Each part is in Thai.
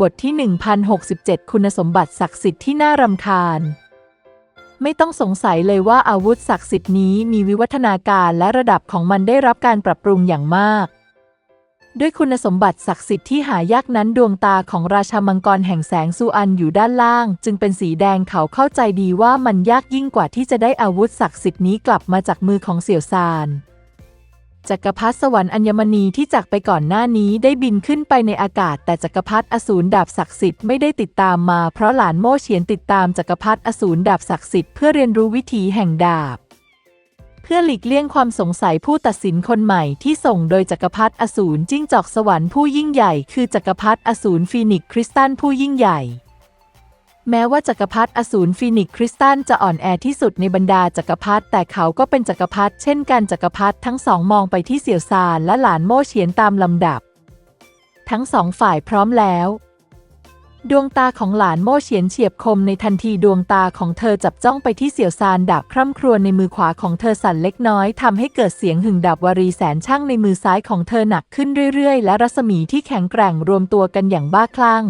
บทที่ 1067 คุณสมบัติศักดิ์สิทธิ์ที่น่ารำคาญ ไม่ต้องสงสัยเลยว่าอาวุธศักดิ์สิทธิ์นี้มีวิวัฒนาการและระดับของมันได้รับการปรับปรุงอย่างมาก ด้วยคุณสมบัติศักดิ์สิทธิ์ที่หายากนั้นดวงตาของราชามังกรแห่งแสงซูอันอยู่ด้านล่าง จึงเป็นสีแดงเขาเข้าใจดีว่ามันยากยิ่งกว่าที่จะได้อาวุธศักดิ์สิทธิ์นี้กลับมาจากมือของเสี่ยวซาน จักรพรรดิสวรรค์อัญมณีที่จากไปก่อนหน้านี้ได้บินขึ้นไปในอากาศ แต่จักรพรรดิอสูรดาบศักดิ์สิทธิ์ไม่ได้ติดตามมาเพราะหลานโม่เฉียนติดตามจักรพรรดิอสูรดาบศักดิ์สิทธิ์เพื่อเรียนรู้วิถีแห่งดาบ เพื่อหลีกเลี่ยงความสงสัยผู้ตัดสินคนใหม่ที่ส่งโดยจักรพรรดิอสูรจิ้งจอกสวรรค์ผู้ยิ่งใหญ่ คือจักรพรรดิอสูรฟีนิกคริสตัลผู้ยิ่งใหญ่ แม้ว่าจักรพรรดิอสูรฟีนิกคริสตัลจะอ่อนแอที่สุดในบรรดาจักรพรรดิแต่เขาก็เป็นจักรพรรดิเช่นกันจักรพรรดิทั้งสองมองไปที่เสี่ยวซานและหลานโม่เฉียนตามลำดับ ทั้งสองฝ่ายพร้อมแล้ว ดวงตาของหลานโม่เฉียนเฉียบคมในทันทีดวงตาของเธอจับจ้องไปที่เสี่ยวซานดาบคร่ำครวญในมือขวาของเธอสั่นเล็กน้อยทำให้เกิดเสียงหึ่งดาบวารีแสนช่างในมือซ้ายของเธอหนักขึ้นเรื่อยๆ และรัศมีที่แข็งแกร่งรวมตัวกันอย่างบ้าคลั่ง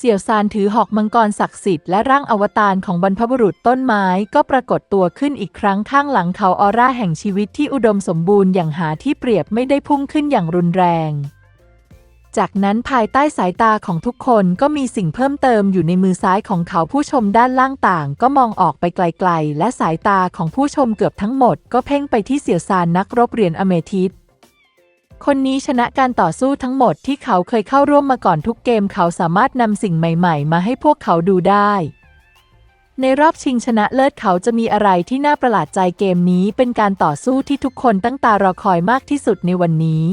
เสี่ยวซานถือหอกมังกรศักดิ์สิทธิ์และร่างอวตารของบรรพบุรุษต้นไม้ก็ปรากฏตัวขึ้นอีกครั้งข้างหลังเขาออร่าแห่งชีวิตที่อุดมสมบูรณ์อย่างหาที่เปรียบไม่ได้พุ่งขึ้นอย่างรุนแรง จากนั้นภายใต้สายตาของทุกคนก็มีสิ่งเพิ่มเติมอยู่ในมือซ้ายของเขาผู้ชมด้านล่างต่าง ก็มองออกไปไกลๆ และสายตาของผู้ชมเกือบทั้งหมด ก็เพ่งไปที่เสี่ยวซานนักรบเหรียญอเมทิส คนนี้ชนะการต่อสู้ทั้งหมดที่เขาเคยเข้าร่วมมาก่อนทุกเกมเขาสามารถนำสิ่งใหม่ ๆ มาให้พวกเขาดูได้ ในรอบชิงชนะเลิศเขาจะมีอะไรที่น่าประหลาดใจเกมนี้เป็นการต่อสู้ที่ทุกคนตั้งตารอคอยมากที่สุดในวันนี้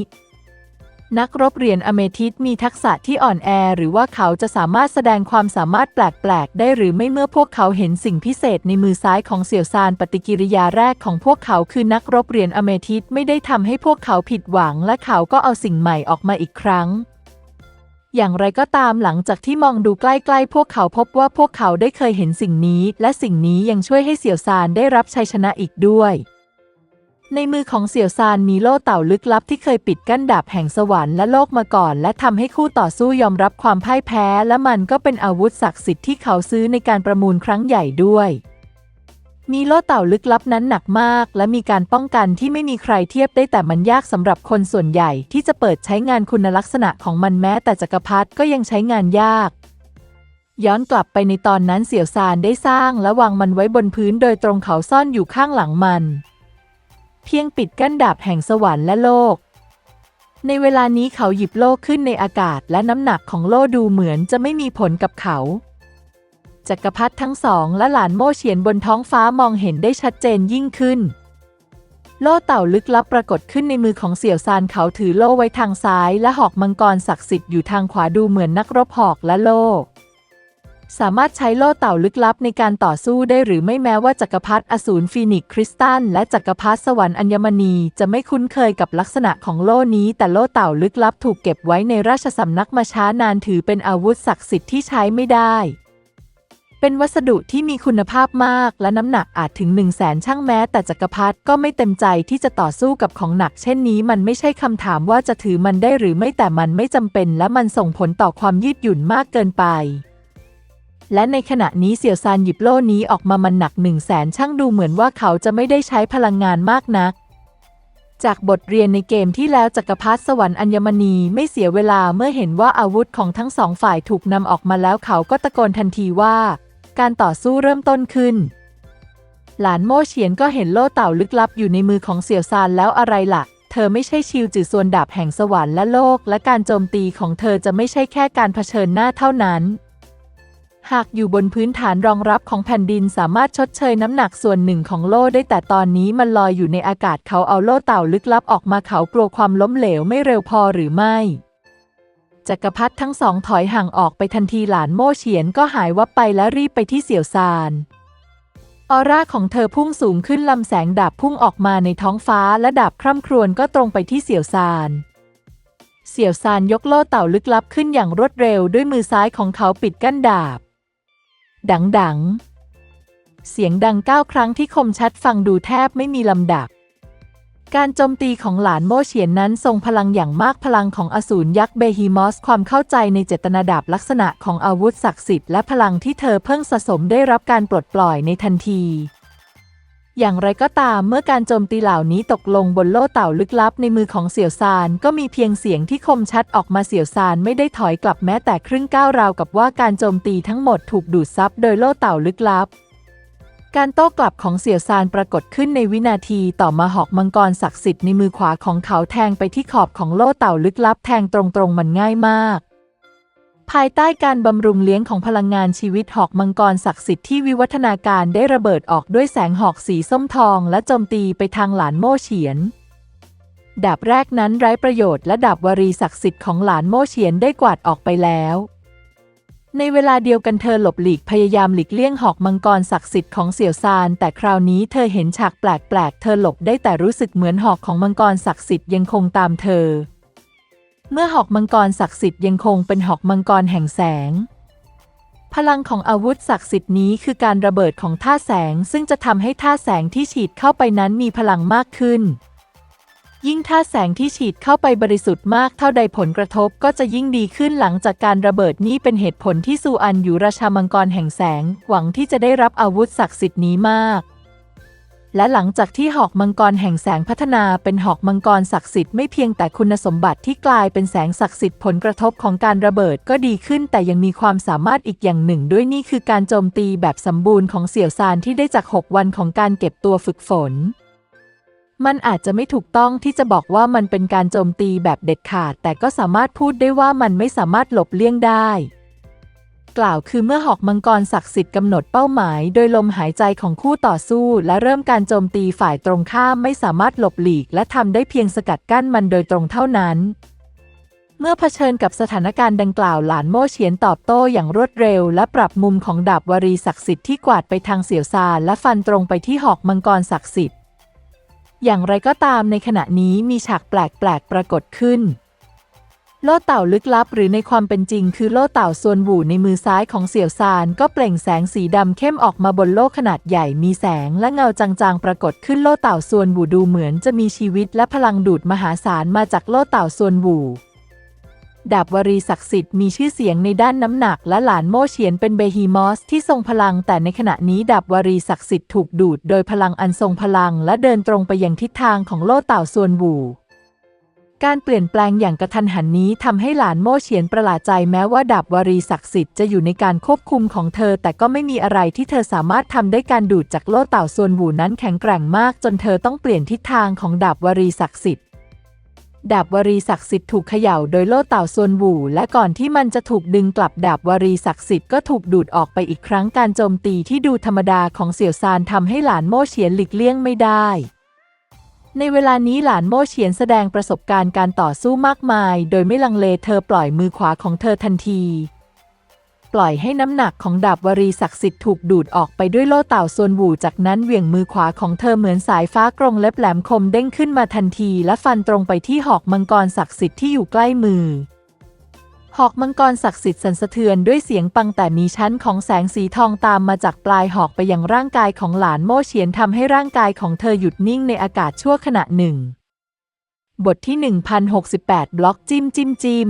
นักรบเหรียญอเมทิสมีทักษะที่อ่อนแอ หรือว่าเขาจะสามารถแสดงความสามารถแปลก ๆ ได้หรือไม่เมื่อพวกเขาเห็นสิ่งพิเศษในมือซ้ายของเสี่ยวซานปฏิกิริยาแรกของพวกเขาคือนักรบเหรียญอเมทิสไม่ได้ทำให้พวกเขาผิดหวัง และเขาก็เอาสิ่งใหม่ออกมาอีกครั้งอย่างไรก็ตามหลังจากที่มองดูใกล้ๆ พวกเขาพบว่าพวกเขาได้เคยเห็นสิ่งนี้ และสิ่งนี้ยังช่วยให้เสี่ยวซานได้รับชัยชนะอีกด้วย ในมือของเสี่ยวซานมีโล่เต่าลึกลับที่เคยปิดกั้นดาบแห่งสวรรค์และโลกมาก่อน และทำให้คู่ต่อสู้ยอมรับความพ่ายแพ้ และมันก็เป็นอาวุธศักดิ์สิทธิ์ที่เขาซื้อในการประมูลครั้งใหญ่ด้วย มีโล่เต่าลึกลับนั้นหนักมาก และมีการป้องกันที่ไม่มีใครเทียบได้แต่มันยากสำหรับคนส่วนใหญ่ที่จะเปิดใช้งานคุณลักษณะของมันแม้ แต่จักรพรรดิก็ยังใช้งานยากย้อนกลับไปในตอนนั้นเสี่ยวซานได้สร้างและวางมันไว้บนพื้นโดยตรงเขาซ่อนอยู่ข้างหลังมัน เพียงปิดกั้นดาบแห่งสวรรค์และโลก ในเวลานี้เขาหยิบโล่ขึ้นในอากาศและน้ำหนักของโล่ดูเหมือนจะไม่มีผลกับเขา จักรพรรดิทั้งสองและหลานโม่เฉียนบนท้องฟ้ามองเห็นได้ชัดเจนยิ่งขึ้น โล่เต่าลึกลับปรากฏขึ้นในมือของเสี่ยวซานเขาถือโล่ไว้ทางซ้าย และหอกมังกรศักดิ์สิทธิ์อยู่ทางขวาดูเหมือนนักรบหอกและโล่ สามารถใช้โล่เต่าลึกลับในการต่อสู้ได้หรือไม่แม้ว่าจักรพรรดิอสูรฟีนิกคริสตัลและจักรพรรดิสวรรค์อัญมณีจะไม่คุ้นเคยกับลักษณะของโล่นี้ แต่โล่เต่าลึกลับถูกเก็บไว้ในราชสำนักมาช้านานถือเป็นอาวุธศักดิ์สิทธิ์ที่ใช้ไม่ได้ เป็นวัสดุที่มีคุณภาพมากและน้ำหนักอาจถึง1 0 0 0 0แสนช่างแม้ แต่จักรพรรดิก็ไม่เต็มใจที่จะต่อสู้กับของหนัก เช่นนี้ มันไม่ใช่คำถามว่าจะถือมันได้หรือไม่แต่มันไม่จำเป็น และมันส่งผลต่อความยืดหยุ่นมากเกินไป และในขณะนี้เสี่ยวซานหยิบโล่นี้ออกมามันหนักหนึ่งแสนช่างดูเหมือนว่าเขาจะไม่ได้ใช้พลังงานมากนัก จากบทเรียนในเกมที่แล้วจักรพรรดิสวรรค์อัญมณีไม่เสียเวลาเมื่อเห็นว่าอาวุธของทั้งสองฝ่ายถูกนำออกมาแล้วเขาก็ตะโกนทันทีว่า การต่อสู้เริ่มต้นขึ้น หลานโม่เฉียนก็เห็นโล่เต่าลึกลับอยู่ในมือของเสี่ยวซานแล้วอะไรล่ะเธอไม่ใช่ชิวจือส่วนดาบแห่งสวรรค์และโลก และการโจมตีของเธอจะไม่ใช่แค่การเผชิญหน้าเท่านั้น หากอยู่บนพื้นฐานรองรับของแผ่นดินสามารถชดเชยน้ำหนักส่วนหนึ่งของโล่ได้แต่ตอนนี้มันลอยอยู่ในอากาศเขาเอาโล่เต่าลึกลับออกมาเขากลัวความล้มเหลวไม่เร็วพอหรือไม่จักรพรรดิทั้งสองถอยห่างออกไปทันทีหลานโม่เฉียนก็หายวับไปและรีบไปที่เสี่ยวซานออร่าของเธอพุ่งสูงขึ้นลำแสงดาบพุ่งออกมาในท้องฟ้าและดาบคร่ำครวญก็ตรงไปที่เสี่ยวซานเสี่ยวซานยกโล่เต่าลึกลับขึ้นอย่างรวดเร็วด้วยมือซ้ายของเขาปิดกั้นดาบ ดังดังๆเสียงดังเก้าครั้งที่คมชัดฟังดูแทบไม่มีลำดับ การโจมตีของหลานโมเฉียนนั้นทรงพลังอย่างมากพลังของอสูรยักษ์เบฮีมอส ความเข้าใจในเจตนาดาบลักษณะของอาวุธศักดิ์สิทธิ์และพลังที่เธอเพิ่งสะสมได้รับการปลดปล่อยในทันที อย่างไรก็ตามเมื่อการโจมตีเหล่านี้ตกลงบนโล่เต่าลึกลับในมือของเสี่ยวซาน ก็มีเพียงเสียงที่คมชัดออกมาเสี่ยวซานไม่ได้ถอยกลับแม้แต่ครึ่งก้าวราวกับว่าการโจมตีทั้งหมดถูกดูดซับโดยโล่เต่าลึกลับ การโต้กลับของเสี่ยวซานปรากฏขึ้นในวินาทีต่อมาหอกมังกรศักดิ์สิทธิ์ในมือขวาของเขาแทงไปที่ขอบของโล่เต่าลึกลับแทงตรงๆมันง่ายมาก ภายใต้การบำรุงเลี้ยงของพลังงานชีวิตหอกมังกรศักดิ์สิทธิ์ที่วิวัฒนาการได้ระเบิดออกด้วยแสงหอกสีส้มทองและโจมตีไปทางหลานโม่เฉียน ดาบแรกนั้นไร้ประโยชน์และดาบวารีศักดิ์สิทธิ์ของหลานโม่เฉียนได้กวาดออกไปแล้วในเวลาเดียวกันเธอหลบหลีกพยายามหลีกเลี่ยงหอกมังกรศักดิ์สิทธิ์ของเสี่ยวซาน แต่คราวนี้เธอเห็นฉากแปลกๆ เธอหลบได้แต่รู้สึกเหมือนหอกของมังกรศักดิ์สิทธิ์ยังคงตามเธอ เมื่อหอกมังกรศักดิ์สิทธิ์ยังคงเป็นหอกมังกรแห่งแสง พลังของอาวุธศักดิ์สิทธิ์นี้คือการระเบิดของท่าแสง ซึ่งจะทำให้ท่าแสงที่ฉีดเข้าไปนั้นมีพลังมากขึ้น ยิ่งท่าแสงที่ฉีดเข้าไปบริสุทธิ์มากเท่าใดผลกระทบก็จะยิ่งดีขึ้นหลังจากการระเบิดนี้เป็นเหตุผลที่ซูอันอยู่ราชามังกรแห่งแสง หวังที่จะได้รับอาวุธศักดิ์สิทธิ์นี้มาก และหลังจากที่หอกมังกรแห่งแสงพัฒนาเป็นหอกมังกรศักดิ์สิทธิ์ไม่เพียงแต่คุณสมบัติที่กลายเป็นแสงศักดิ์สิทธิ์ผลกระทบของการระเบิดก็ดีขึ้น แต่ยังมีความสามารถอีกอย่างหนึ่ง ด้วยนี่คือการโจมตีแบบสมบูรณ์ของเสี่ยวซานที่ได้จาก 6 วันของการเก็บตัวฝึกฝน มันอาจจะไม่ถูกต้องที่จะบอกว่ามันเป็นการโจมตีแบบเด็ดขาด แต่ก็สามารถพูดได้ว่ามันไม่สามารถหลบเลี่ยงได้ กล่าวคือเมื่อหอกมังกรศักดิ์สิทธิ์กำหนดเป้าหมาย โดยลมหายใจของคู่ต่อสู้ และเริ่มการโจมตีฝ่ายตรงข้ามไม่สามารถหลบหลีก และทำได้เพียงสกัดกั้นมันโดยตรงเท่านั้นเมื่อเผชิญกับสถานการณ์ดังกล่าวหลานโม่เฉียนตอบโต้อย่างรวดเร็ว และปรับมุมของดาบวารีศักดิ์สิทธิ์ที่กวาดไปทางเสี่ยวซาและฟันตรงไปที่หอกมังกรศักดิ์สิทธิ์ อย่างไรก็ตามในขณะนี้มีฉากแปลกๆปรากฏขึ้น โล่เต่าลึกลับหรือในความเป็นจริงคือโล่เต่าส่วนบู่ในมือซ้ายของเสี่ยวซานก็เปล่งแสงสีดำเข้มออกมาบนโลกขนาดใหญ่มีแสงและเงาจางๆ ปรากฏขึ้นโล่เต่าส่วนบู่ดูเหมือนจะมีชีวิตและพลังดูดมหาศาลมาจากโล่เต่าส่วนบู่ดาบวารีศักดิ์สิทธิ์มีชื่อเสียงในด้านน้ำหนักและหลานโม่เฉียนเป็นเบฮีมอสที่ทรงพลัง แต่ในขณะนี้ดาบวารีศักดิ์สิทธิ์ถูกดูดโดยพลังอันทรงพลังและเดินตรงไปยังทิศทางของโล่เต่าส่วนบู่ การเปลี่ยนแปลงอย่างกระทันหันนี้ทำให้หลานโม่เฉียนประหลาดใจแม้ว่าดาบวารีศักดิ์สิทธิ์จะอยู่ในการควบคุมของเธอ แต่ก็ไม่มีอะไรที่เธอสามารถทำได้การดูดจากโล่เต่าส่วนบูนั้นแข็งแกร่งมาก จนเธอต้องเปลี่ยนทิศทางของดาบวารีศักดิ์สิทธิ์ดาบวารีศักดิ์สิทธิ์ถูกเขย่าโดยโล่เต่าส่วนบูและก่อนที่มันจะถูกดึงกลับดาบวารีศักดิ์สิทธิ์ก็ถูกดูดออกไปอีกครั้งการโจมตีที่ดูธรรมดาของเสี่ยวซานทำให้หลานโม่เฉียนหลีกเลี่ยงไม่ได้ ในเวลานี้หลานโม่เฉียนแสดงประสบการณ์การต่อสู้มากมาย โดยไม่ลังเลเธอปล่อยมือขวาของเธอทันที ปล่อยให้น้ำหนักของดาบวารีศักดิ์สิทธิ์ถูกดูดออกไปด้วยโล่เต่าส่วนบูจากนั้นเหวี่ยงมือขวาของเธอเหมือนสายฟ้ากรงเล็บแหลมคมเด้งขึ้นมาทันที และฟันตรงไปที่หอกมังกรศักดิ์สิทธิ์ที่อยู่ใกล้มือ หอกมังกรศักดิ์สิทธิ์สั่นสะเทือนด้วยเสียงปังแต่มีชั้นของแสงสีทองตามมาจากปลายหอกไปยังร่างกายของหลานโม่เฉียนทำให้ร่างกายของเธอหยุดนิ่งในอากาศชั่วขณะหนึ่ง บทที่ 1068 บล็อกจิ้มจิ้มจิ้ม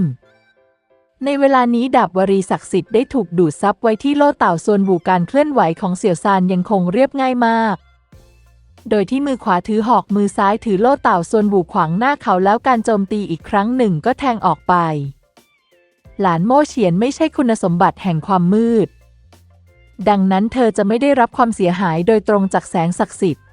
ในเวลานี้ดาบวารีศักดิ์สิทธิ์ได้ถูกดูดซับไว้ที่โล่เต่าส่วนบูการเคลื่อนไหวของเสี่ยวซานยังคงเรียบง่ายมาก โดยที่มือขวาถือหอกมือซ้ายถือโล่เต่าส่วนบูขวางหน้าเขาแล้วการโจมตีอีกครั้งหนึ่งก็แทงออกไป หลานโม่เฉียนไม่ใช่คุณสมบัติแห่งความมืด ดังนั้นเธอจะไม่ได้รับความเสียหายโดยตรงจากแสงศักดิ์สิทธิ์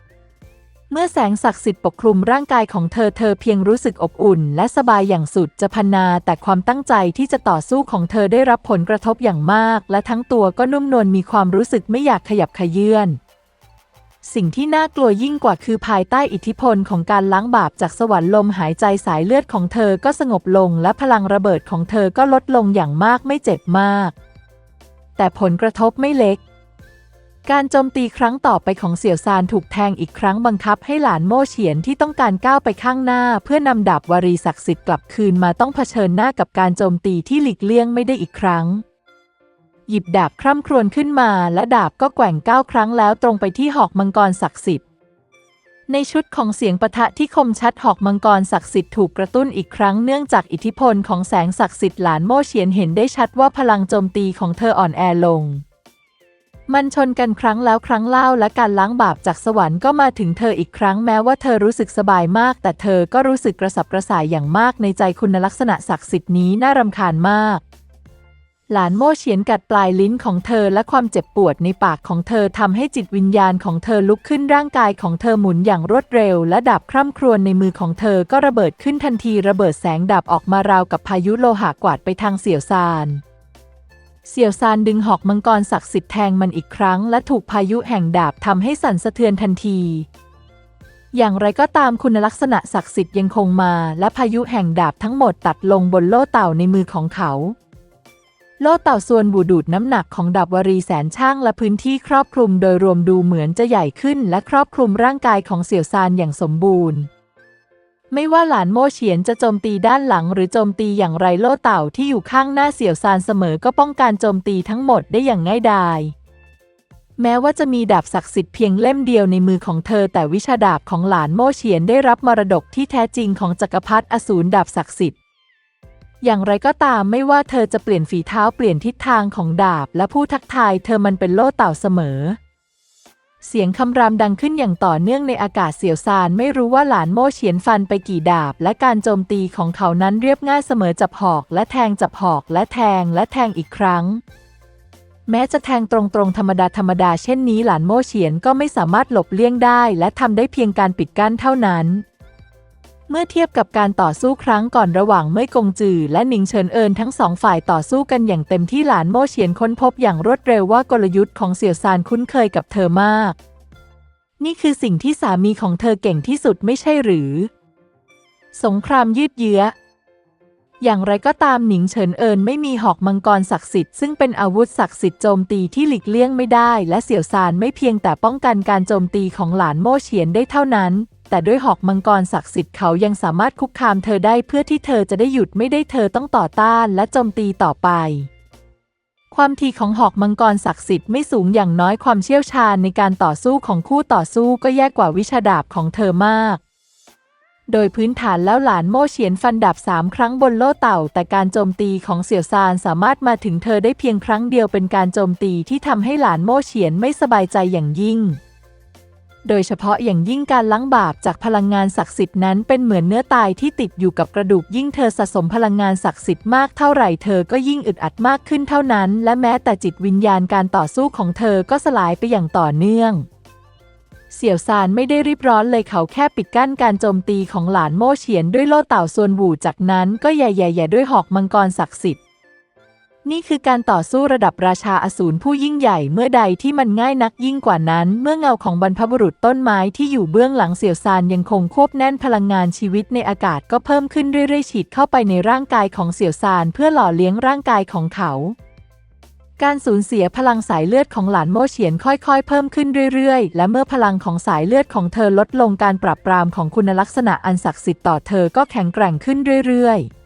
เมื่อแสงศักดิ์สิทธิ์ปกคลุมร่างกายของเธอเธอเพียงรู้สึกอบอุ่น และสบายอย่างสุดจะพนาแต่ความตั้งใจที่จะต่อสู้ของเธอได้รับผลกระทบอย่างมาก และทั้งตัวก็นุ่มนวลมีความรู้สึกไม่อยากขยับขยื่น สิ่งที่น่ากลัวยิ่งกว่าคือภายใต้อิทธิพลของการล้างบาปจากสวรรค์ลมหายใจสายเลือดของเธอก็สงบลงและพลังระเบิดของเธอก็ลดลงอย่างมากไม่เจ็บมาก แต่ผลกระทบไม่เล็ก การโจมตีครั้งต่อไปของเสี่ยวซานถูกแทงอีกครั้งบังคับให้หลานโม่เฉียนที่ต้องการก้าวไปข้างหน้า เพื่อนำดาบวารีศักดิ์สิทธิ์กลับคืนมาต้องเผชิญหน้ากับการโจมตีที่หลีกเลี่ยงไม่ได้อีกครั้ง หยิบดาบคร่ำครวญขึ้นมา และดาบก็แกว่งก้าวครั้งแล้วตรงไปที่หอกมังกรศักดิ์สิทธิ์ ในชุดของเสียงปะทะที่คมชัดหอกมังกรศักดิ์สิทธิ์ถูกกระตุ้นอีกครั้งเนื่องจากอิทธิพลของแสงศักดิ์สิทธิ์หลานโม่เฉียนเห็นได้ชัดว่าพลังโจมตีของเธออ่อนแอลง มันชนกันครั้งแล้วครั้งเล่าและการล้างบาปจากสวรรค์ก็มาถึงเธออีกครั้งแม้ว่าเธอรู้สึกสบายมาก แต่เธอก็รู้สึกกระสับกระส่ายอย่างมากในใจคุณลักษณะศักดิ์สิทธิ์นี้น่ารำคาญมาก หลานโม่เฉียนกัดปลายลิ้นของเธอและความเจ็บปวดในปากของเธอทำให้จิตวิญญาณของเธอลุกขึ้นร่างกายของเธอหมุนอย่างรวดเร็ว และดาบคร่ำครวญในมือของเธอก็ระเบิดขึ้นทันทีระเบิดแสงดาบออกมาราวกับพายุโลหะกวาดไปทางเสี่ยวซานเสี่ยวซานดึงหอกมังกรศักดิ์สิทธิ์แทงมันอีกครั้ง และถูกพายุแห่งดาบทำให้สั่นสะเทือนทันที อย่างไรก็ตามคุณลักษณะศักดิ์สิทธิ์ยังคงมา และพายุแห่งดาบทั้งหมดตัดลงบนโล่เต่าในมือของเขา โล่เต่าส่วนบูดูดน้ำหนักของดาบวรีแสนช่างและพื้นที่ครอบคลุมโดยรวมดูเหมือนจะใหญ่ขึ้นและครอบคลุมร่างกายของเสี่ยวซานอย่างสมบูรณ์ ไม่ว่าหลานโม่เฉียนจะโจมตีด้านหลังหรือโจมตีอย่างไรโล่เต่าที่อยู่ข้างหน้าเสี่ยวซานเสมอก็ป้องกันโจมตีทั้งหมดได้อย่างง่ายดาย แม้ว่าจะมีดาบศักดิ์สิทธิ์เพียงเล่มเดียวในมือของเธอ แต่วิชาดาบของหลานโม่เฉียนได้รับมรดกที่แท้จริงของจักรพรรดิอสูรดาบศักดิ์สิทธิ์ อย่างไรก็ตามไม่ว่าเธอจะเปลี่ยนฝีเท้าเปลี่ยนทิศทางของดาบ และผู้ทักทายเธอมันเป็นโล่เต่าเสมอ เสียงคำรามดังขึ้นอย่างต่อเนื่องในอากาศเสียวซานไม่รู้ว่าหลานโม่เฉียนฟันไปกี่ดาบ และการโจมตีของเขานั้นเรียบง่ายเสมอจับหอกและแทงจับหอกและแทงและแทงอีกครั้ง แม้จะแทงตรงๆธรรมดาธรรมดาเช่นนี้หลานโม่เฉียนก็ไม่สามารถหลบเลี่ยงได้ และทำได้เพียงการปิดกั้นเท่านั้น เมื่อเทียบกับการต่อสู้ครั้งก่อนระหว่างเม่ยกงจือ และหนิงเฉินเอินทั้งสองฝ่ายต่อสู้กันอย่างเต็มที่หลานโม่เฉียนค้นพบอย่างรวดเร็วว่ากลยุทธ์ของเสี่ยวซานคุ้นเคยกับเธอมาก นี่คือสิ่งที่สามีของเธอเก่งที่สุดไม่ใช่หรือ สงครามยืดเยื้อ อย่างไรก็ตามหนิงเฉินเอินไม่มีหอกมังกรศักดิ์สิทธิ์ซึ่งเป็นอาวุธศักดิ์สิทธิ์โจมตีที่หลีกเลี่ยงไม่ได้ และเสี่ยวซานไม่เพียงแต่ป้องกันการโจมตีของหลานโม่เฉียนได้เท่านั้น แต่ด้วยหอกมังกรศักดิ์สิทธิ์เขายังสามารถคุกคามเธอได้เพื่อที่เธอจะได้หยุดไม่ได้เธอต้องต่อต้านและโจมตีต่อไป ความทีของหอกมังกรศักดิ์สิทธิ์ไม่สูงอย่างน้อยความเชี่ยวชาญในการต่อสู้ของคู่ต่อสู้ก็แย่กว่าวิชาดาบของเธอมาก โดยพื้นฐานแล้วหลานโม่เฉียนฟันดาบสามครั้งบนโล่เต่า แต่การโจมตีของเสี่ยวซานสามารถมาถึงเธอได้เพียงครั้งเดียวเป็นการโจมตีที่ทำให้หลานโม่เฉียนไม่สบายใจอย่างยิ่ง โดยเฉพาะอย่างยิ่งการล้างบาปจากพลังงานศักดิ์สิทธิ์นั้นเป็นเหมือนเนื้อตายที่ติดอยู่กับกระดูกยิ่งเธอสะสมพลังงานศักดิ์สิทธิ์มากเท่าไหร่เธอก็ยิ่งอึดอัดมากขึ้นเท่านั้น และแม้แต่จิตวิญญาณการต่อสู้ของเธอก็สลายไปอย่างต่อเนื่อง เสี่ยวซานไม่ได้รีบร้อนเลยเขาแค่ปิดกั้นการโจมตีของหลานโม่เฉียนด้วยโล่เต่าส่วนบูจากนั้นก็แย่ๆด้วยหอกมังกรศักดิ์สิทธิ์ นี่คือการต่อสู้ระดับราชาอสูรผู้ยิ่งใหญ่เมื่อใดที่มันง่ายนักยิ่งกว่านั้น เมื่อเงาของบรรพบุรุษต้นไม้ที่อยู่เบื้องหลังเสี่ยวซานยังคงควบแน่นพลังงานชีวิตในอากาศก็เพิ่มขึ้นเรื่อยๆฉีดเข้าไปในร่างกายของเสี่ยวซานเพื่อหล่อเลี้ยงร่างกายของเขา การสูญเสียพลังสายเลือดของหลานโม่เฉียนค่อยๆ เพิ่มขึ้นเรื่อยๆ และเมื่อพลังของสายเลือดของเธอลดลงการปรับปรามของคุณลักษณะอันศักดิ์สิทธิ์ต่อเธอก็แข็งแกร่งขึ้นเรื่อยๆ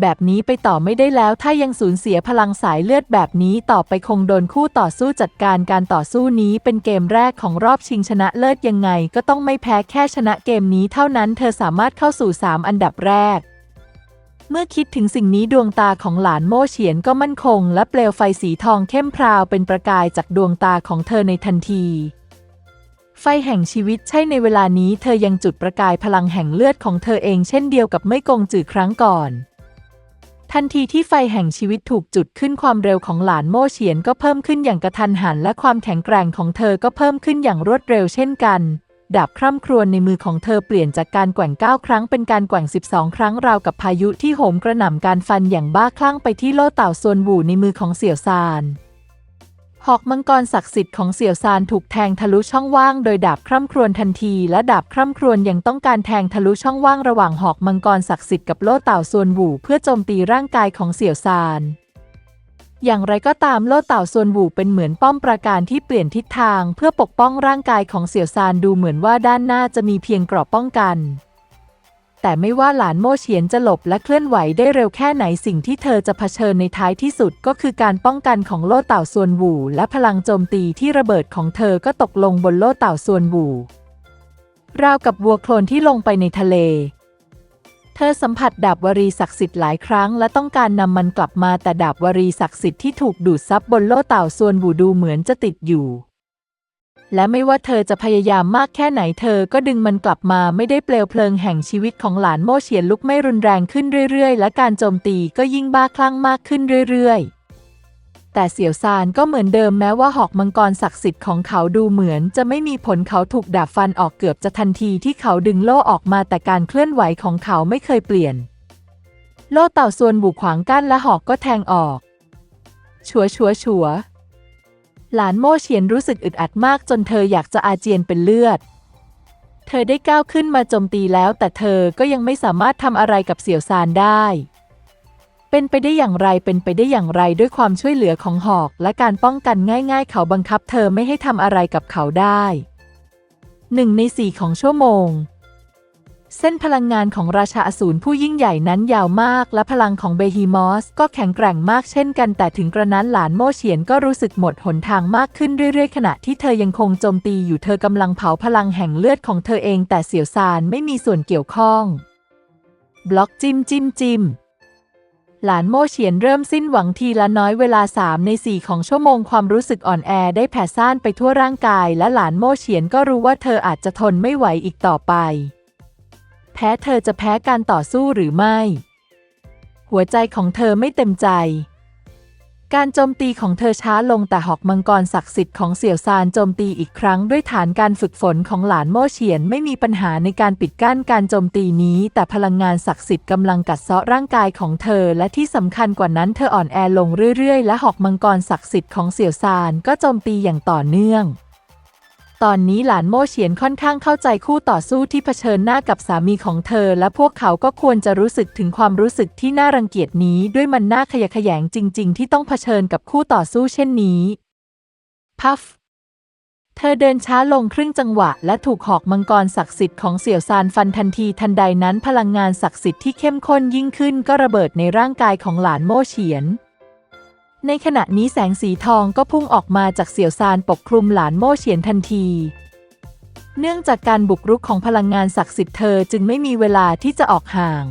แบบนี้ไปต่อไม่ได้แล้ว ถ้ายังสูญเสียพลังสายเลือดแบบนี้ต่อไปคงโดนคู่ต่อสู้จัดการการต่อสู้นี้เป็นเกมแรกของรอบชิงชนะเลิศยังไง ก็ต้องไม่แพ้แค่ชนะเกมนี้เท่านั้นเธอสามารถเข้าสู่ 3 อันดับแรก เมื่อคิดถึงสิ่งนี้ดวงตาของหลานโม่เฉียนก็มั่นคง และเปลวไฟสีทองเข้มพราวเป็นประกายจากดวงตาของเธอในทันทีไฟแห่งชีวิตใช่ในเวลานี้เธอยังจุดประกายพลังแห่งเลือดของเธอเองเช่นเดียวกับไม่กงจือครั้งก่อน ทันทีที่ไฟแห่งชีวิตถูกจุดขึ้นความเร็วของหลานโม่เฉียนก็เพิ่มขึ้นอย่างกระทันหัน และความแข็งแกร่งของเธอก็เพิ่มขึ้นอย่างรวดเร็วเช่นกัน ดาบคร่ำครวญในมือของเธอเปลี่ยนจากการแกว่งก้าครั้งเป็นการแกว่ง 12 ครั้งราวกับพายุที่โหมกระหน่ำการฟันอย่างบ้าคลั่งไปที่โล่เต่าส่วนบู่ในมือของเสี่ยวซาน หอกมังกรศักดิ์สิทธิ์ของเสี่ยวซานถูกแทงทะลุช่องว่างโดยดาบคร่ำครวญทันทีและดาบคร่ำครวญยังต้องการแทงทะลุช่องว่างระหว่างหอกมังกรศักดิ์สิทธิ์กับโล่เต่าส่วนบู่เพื่อโจมตีร่างกายของเสี่ยวซาน อย่างไรก็ตามโล่เต่าส่วนบู่เป็นเหมือนป้อมปราการที่เปลี่ยนทิศทางเพื่อปกป้องร่างกายของเสี่ยวซานดูเหมือนว่าด้านหน้าจะมีเพียงกรอบป้องกัน แต่ไม่ว่าหลานโมเฉียนจะหลบและเคลื่อนไหวได้เร็วแค่ไหนสิ่งที่เธอจะเผชิญในท้ายที่สุดก็คือการป้องกันของโล่เต่าส่วนบู่และพลังโจมตีที่ระเบิดของเธอก็ตกลงบนโล่เต่าส่วนบู่ราวกับวัวโคลนที่ลงไปในทะเล เธอสัมผัสดาบวรีศักดิ์สิทธิ์หลายครั้ง และต้องการนำมันกลับมาแต่ดาบวรีศักดิ์สิทธิ์ที่ถูกดูดซับบนโล่เต่าส่วนบูดูเหมือนจะติดอยู่ และไม่ว่าเธอจะพยายามมากแค่ไหนเธอก็ดึงมันกลับมาไม่ได้เปลวเพลิงแห่งชีวิตของหลานโมเฉียนลุกไม่รุนแรงขึ้นเรื่อยๆ และการโจมตีก็ยิ่งบ้าคลั่งมากขึ้นเรื่อยๆแต่เสี่ยวซานก็เหมือนเดิมแม้ว่าหอกมังกรศักดิ์สิทธิ์ของเขาดูเหมือนจะไม่มีผลเขาถูกดาบฟันออกเกือบจะทันทีที่เขาดึงโล่ออกมาแต่การเคลื่อนไหวของเขาไม่เคยเปลี่ยน โล่เต่าส่วนบุขวางกั้นและหอกก็แทงออก ชัวชัวชัว หลานโม่เฉียนรู้สึกอึดอัดมากจนเธออยากจะอาเจียนเป็นเลือด เธอได้ก้าวขึ้นมาโจมตีแล้ว แต่เธอก็ยังไม่สามารถทำอะไรกับเสี่ยวซานได้ เป็นไปได้อย่างไรเป็นไปได้อย่างไรด้วยความช่วยเหลือของหอก และการป้องกันง่าย ๆ เขาบังคับ เธอไม่ให้ทำอะไรกับเขาได้หนึ่งในสี่ของชั่วโมง เส้นพลังงานของราชาอสูรผู้ยิ่งใหญ่นั้นยาวมาก และพลังของเบฮีมอสก็แข็งแกร่งมากเช่นกัน แต่ถึงกระนั้นหลานโมเฉียนก็รู้สึกหมดหนทางมากขึ้นเรื่อยๆ ขณะที่เธอยังคงโจมตีอยู่เธอกำลังเผาพลังแห่งเลือดของเธอเอง แต่เสี่ยวซานไม่มีส่วนเกี่ยวข้อง บล็อกจิ้มจิ้มจิ้มหลานโมเฉียนเริ่มสิ้นหวังทีละน้อยเวลา 3 ใน 4 ของชั่วโมงความรู้สึกอ่อนแอได้แผ่ซ่านไปทั่วร่างกาย และหลานโมเฉียนก็รู้ว่าเธออาจจะทนไม่ไหวอีกต่อไป แพ้เธอจะแพ้การต่อสู้หรือไม่ หัวใจของเธอไม่เต็มใจ การโจมตีของเธอช้าลงแต่หอกมังกรศักดิ์สิทธิ์ของเสี่ยวซานโจมตีอีกครั้งด้วยฐานการฝึกฝนของหลานโม่เฉียนไม่มีปัญหาในการปิดกั้นการโจมตีนี้ แต่พลังงานศักดิ์สิทธิ์กำลังกัดเซาะร่างกายของเธอ และที่สำคัญกว่านั้นเธออ่อนแอลงเรื่อยๆ และหอกมังกรศักดิ์สิทธิ์ของเสี่ยวซานก็โจมตีอย่างต่อเนื่อง ตอนนี้หลานโม่เฉียนค่อนข้างเข้าใจคู่ต่อสู้ที่เผชิญหน้ากับสามีของเธอ และพวกเขาก็ควรจะรู้สึกถึงความรู้สึกที่น่ารังเกียจนี้ ด้วยมันน่าขยะแขยงจริง ๆ ที่ต้องเผชิญกับคู่ต่อสู้เช่นนี้ พัฟเธอเดินช้าลงครึ่งจังหวะ และถูกหอกมังกรศักดิ์สิทธิ์ของเสี่ยวซานฟันทันทีทันใดนั้นพลังงานศักดิ์สิทธิ์ที่เข้มข้นยิ่งขึ้นก็ระเบิดในร่างกายของหลานโม่เฉียน ในขณะนี้แสงสีทองก็พุ่งออกมาจากเสี่ยวซานปกคลุมหลานโม่เฉียนทันที เนื่องจากการบุกรุกของพลังงานศักดิ์สิทธิ์เธอจึงไม่มีเวลาที่จะออกห่าง